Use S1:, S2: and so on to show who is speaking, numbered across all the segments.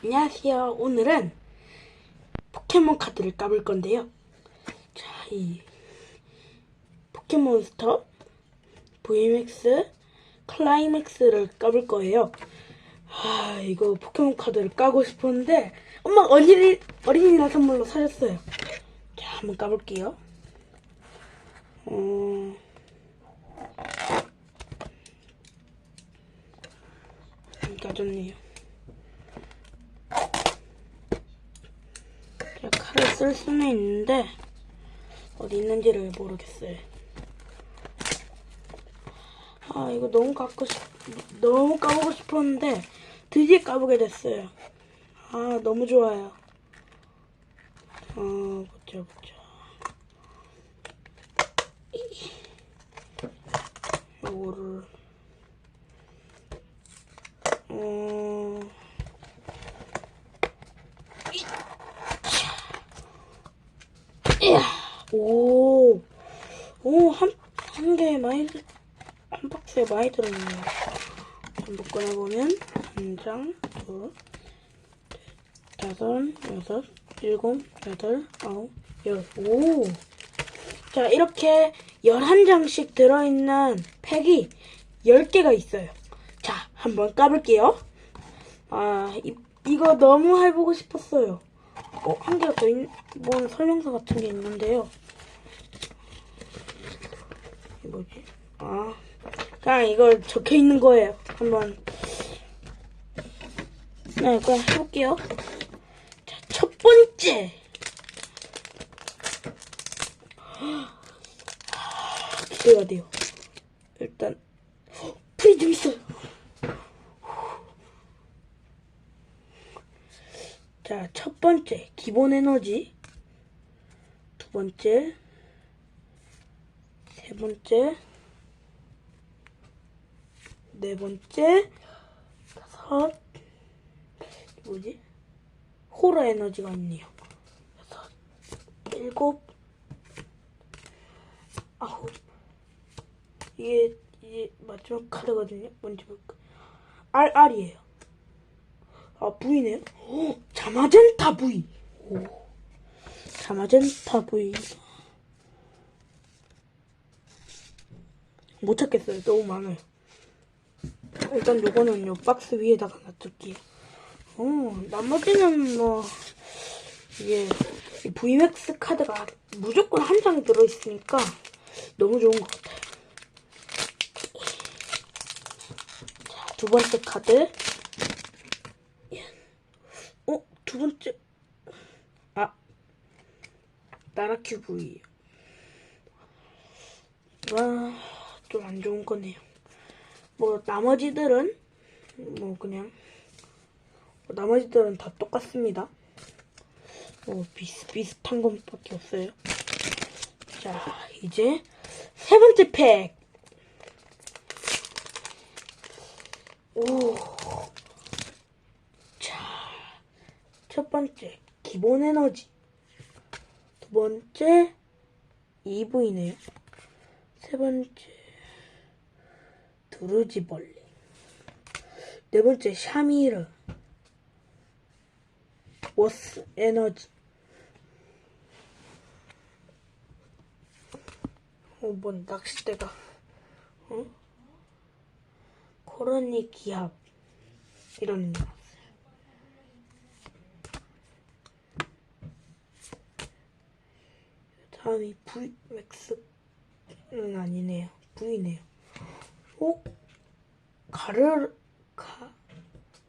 S1: 안녕하세요. 오늘은 포켓몬 카드를 까볼 건데요. 자, 이 포켓몬스터 VMX 클라이맥스를 까볼 거예요. 아, 이거 포켓몬 카드를 까고 싶었는데 엄마 어린이, 어린이날 선물로 사줬어요. 자, 한번 까볼게요. 어... 까졌네요. 쓸 수는 있는데 어디 있는지를 모르겠어요. 아 이거 너무 갖고 싶 너무 까보고 싶었는데 드디어 까보게 됐어요. 아 너무 좋아요. 어 보자 보자. 요거를 어. 재 많이 들어있네요. 묶어나 보면 한 장, 둘, 다섯, 여섯, 일곱, 여덟, 아홉, 열, 오! 자, 이렇게 11장씩 들어있는 팩이 10개가 있어요. 자, 한번 까볼게요. 아, 이, 이거 너무 해보고 싶었어요. 어, 한 개가 더 있, 뭔 설명서 같은 게 있는데요. 이게 뭐지? 아. 그냥 아, 이걸 적혀 있는 거예요. 한번 네, 그냥 해볼게요. 자, 첫 번째. 아, 기대가 돼요. 일단 풀이 좀 있어요. 자, 첫 번째 기본 에너지. 두 번째. 세 번째. 네 번째 다섯 뭐지? 호러 에너지가 있네요 여섯 일곱 아홉 이게 이게 마지막 카드거든요. 뭔지 볼까? 알, 알이에요아 V네요. 오, 자마젠타 V. 오. 자마젠타 V. 못 찾겠어요. 너무 많아요. 일단 요거는요 박스 위에다가 놔둘게요 어, 나머지는 뭐 이게 VMAX 카드가 무조건 한 장 들어있으니까 너무 좋은 것 같아요 자, 두 번째 카드 어? 두 번째 아나라큐브이요 와, 아, 좀 안 좋은 거네요 뭐 나머지들은 뭐 그냥 나머지들은 다 똑같습니다. 뭐 어, 비슷비슷한 것밖에 없어요. 자 이제 세 번째 팩. 오. 자. 첫 번째, 기본 에너지. 두 번째, EV네요. 세 번째, 도르지벌레 네 번째 샤미르 워스 에너지 5번 어, 낚싯대가 어? 코르니 기합 이런 거 다음이 V 맥스 는 아니네요 V네요 오 가르 가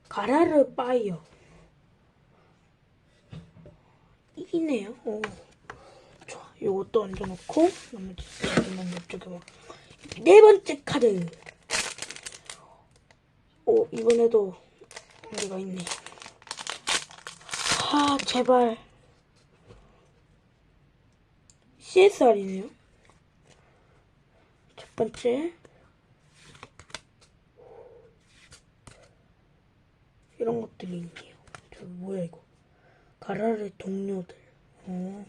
S1: 가라르 빠이요 이네요. 오. 좋아, 요것도 얹어놓고 나머지 이쪽에 막. 뭐 네 번째 카드. 오 이번에도 문제가 있네. 아 제발. CSR이네요. 첫 번째. 이런 것들이 있네요. 저 뭐야 이거? 가라르 동료들. 어,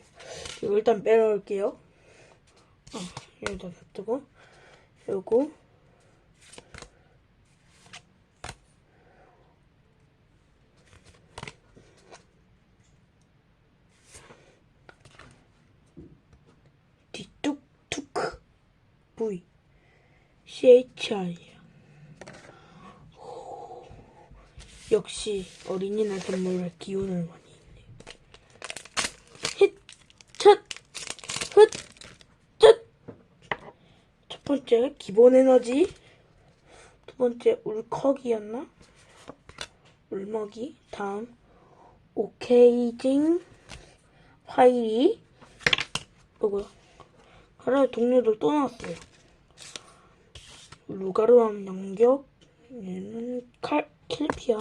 S1: 이거 일단 빼놓을게요. 어, 여기다 놔두고 요거 뚝, 툭, V, CHI. 역시 어린이날 선물 기운을 많이 있네. 힛! 첫! 훗! 첫! 첫 번째, 기본 에너지. 두 번째, 울컥이었나? 울먹이. 다음, 오케이징 파이리뭐고하나의 동료들 또 나왔어요. 루가루왕 양격, 얘는 칼. 킬피아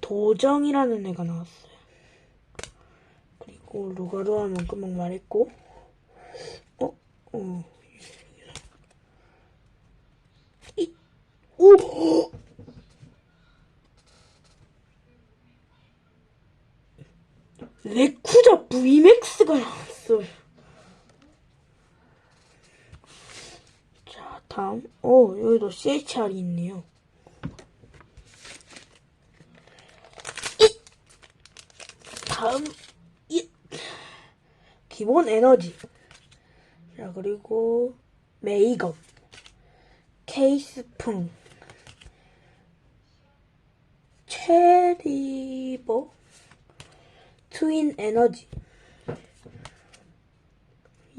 S1: 도정이라는 애가 나왔어요. 그리고 루가루 하면 금방 말했고 어? 어. 오! 레쿠자 브이맥스가 나왔어요. 자, 다음. 어, 여기도 CHR이 있네요. 기본 에너지 자 그리고 메이업 케이스풍 체리버 트윈 에너지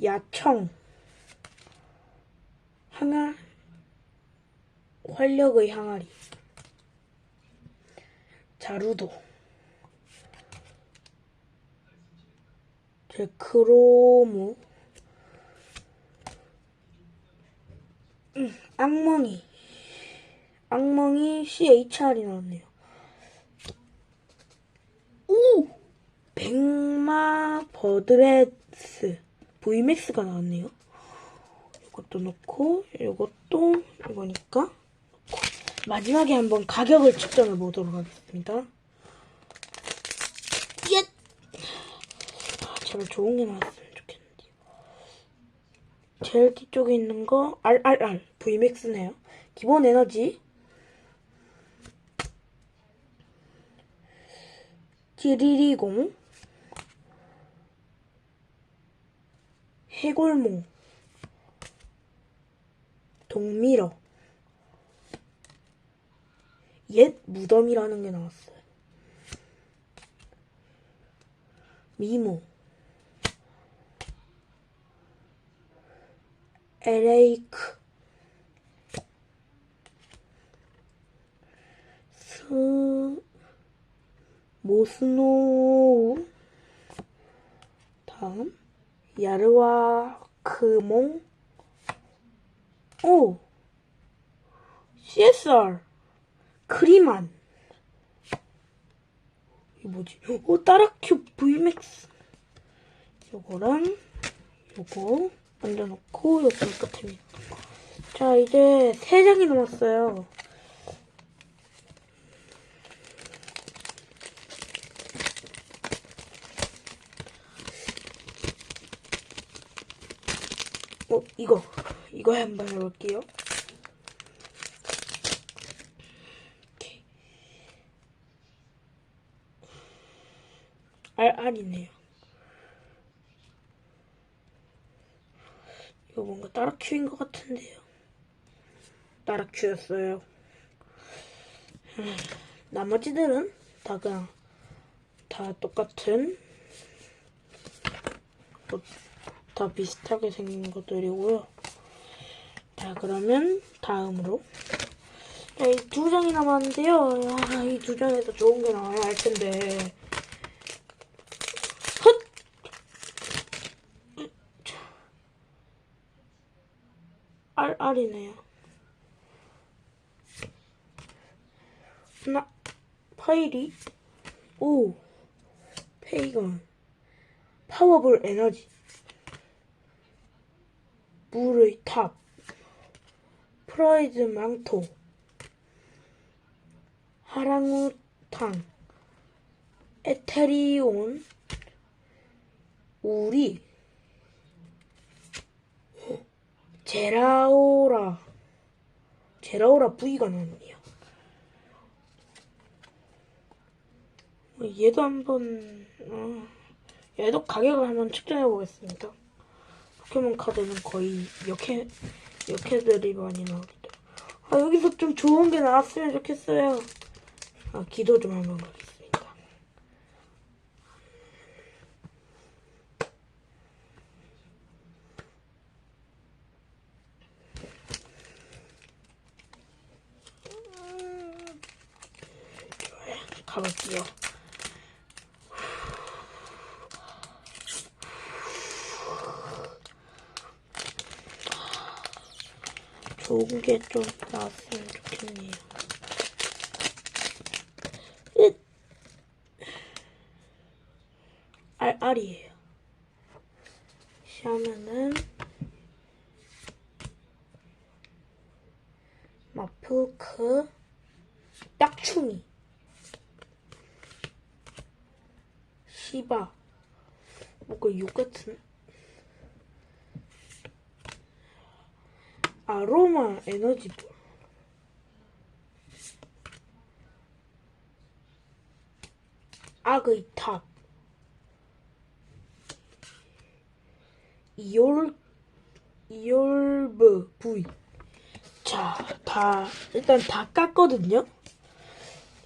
S1: 야청 항아 활력의 항아리 자루도 크로모 음, 악몽이 악몽이 CHR이 나왔네요 오! 백마 버드레스 VMAX가 나왔네요 이것도 넣고 이것도 이거니까 마지막에 한번 가격을 측정해 보도록 하겠습니다 참 좋은 게 나왔으면 좋겠는데. 제일 뒤쪽에 있는 거알알 r V맥스네요. 기본 에너지 g 리리공 해골몽 동미러 옛 무덤이라는 게 나왔어요. 미모 에레이크 스 모스노우 다음 야르와크몽 오 CSR 크리만 이 뭐지? 오 따라큐 VMAX 요거랑 요거 얹어놓고 이렇게 끝에 자 이제 3장이 남았어요 어 이거 이거 한번 해볼게요 알알이네요 이거 뭔가 따라큐인 것 같은데요. 따라큐였어요. 나머지들은 다 그냥 다 똑같은 다 비슷하게 생긴 것들이고요. 자 그러면 다음으로 네, 이두 장이 남았는데요. 아, 이두 장에서 좋은 게 나와야 할 텐데 8R이네요. 하나, 파이리, 오, 페이건, 파워볼 에너지, 물의 탑, 프라이드 망토, 하랑우탕, 에테리온, 우리, 제라오라 제라오라 V가 나옵니요 어, 얘도 한번 어, 얘도 가격을 한번 측정해 보겠습니다. 포켓몬 카드는 거의 역해 역해들이 많이 나오기도. 아 여기서 좀 좋은 게 나왔으면 좋겠어요. 아 기도 좀 한번 가겠습니다. 감기요. 좋은 게 좀 나왔으면 좋겠네요. 으! 알, 알이에요. 시하면은 꼬마 에너지볼 악의 탑 이올 이올브 부위 자다 일단 다 깠거든요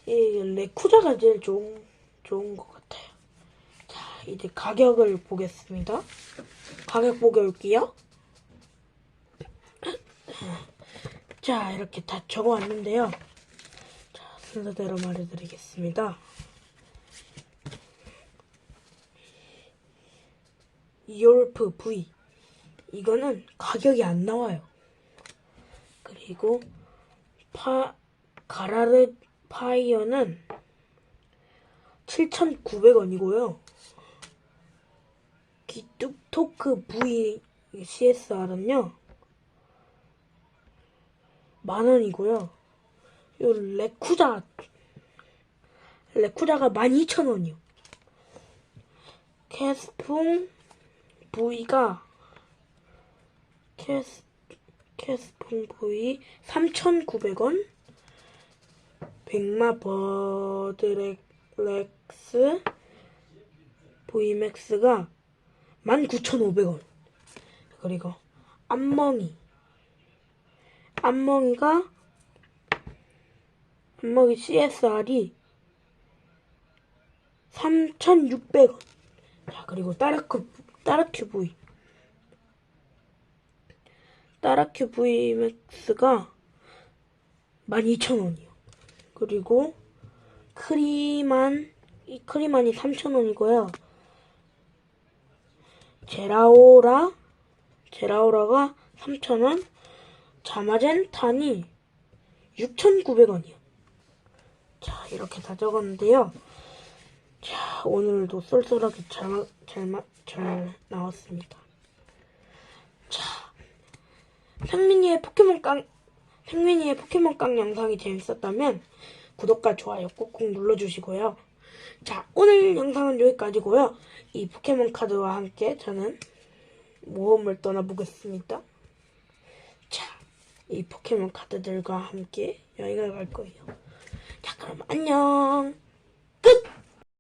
S1: 이 레쿠자가 제일 좋은 좋은 것 같아요 자 이제 가격을 보겠습니다 가격 보게 올게요 자 이렇게 다 적어왔는데요 자 순서대로 말해드리겠습니다 이올프 V 이거는 가격이 안 나와요 그리고 파 가라르 파이어는 7,900원이고요 기뚝 토크 V CSR은요 만원이고요. 요 레쿠자 레쿠자가 12,000원이요. 캐스풍 부위가 캐스 캐스풍 부위 3,900원 백마 버드렉스 보이맥스가 19,500원 그리고 암멍이 안먹이가안먹이 CSR이 3,600원 자 그리고 따라큐 따라큐 V 따라큐 V 맥스가 12,000원이요 그리고 크리만 이 크리만이 3,000원이고요 제라오라 제라오라가 3,000원 자마젠탄이 6,900원이요. 자, 이렇게 다 적었는데요. 자, 오늘도 쏠쏠하게 잘, 잘, 잘 나왔습니다. 자, 생민이의 포켓몬 깡, 생민이의 포켓몬 깡 영상이 재밌었다면 구독과 좋아요 꾹꾹 눌러주시고요. 자, 오늘 영상은 여기까지고요. 이 포켓몬 카드와 함께 저는 모험을 떠나보겠습니다. 이 포켓몬 카드들과 함께 여행을 갈 거예요. 자 그럼 안녕 끝!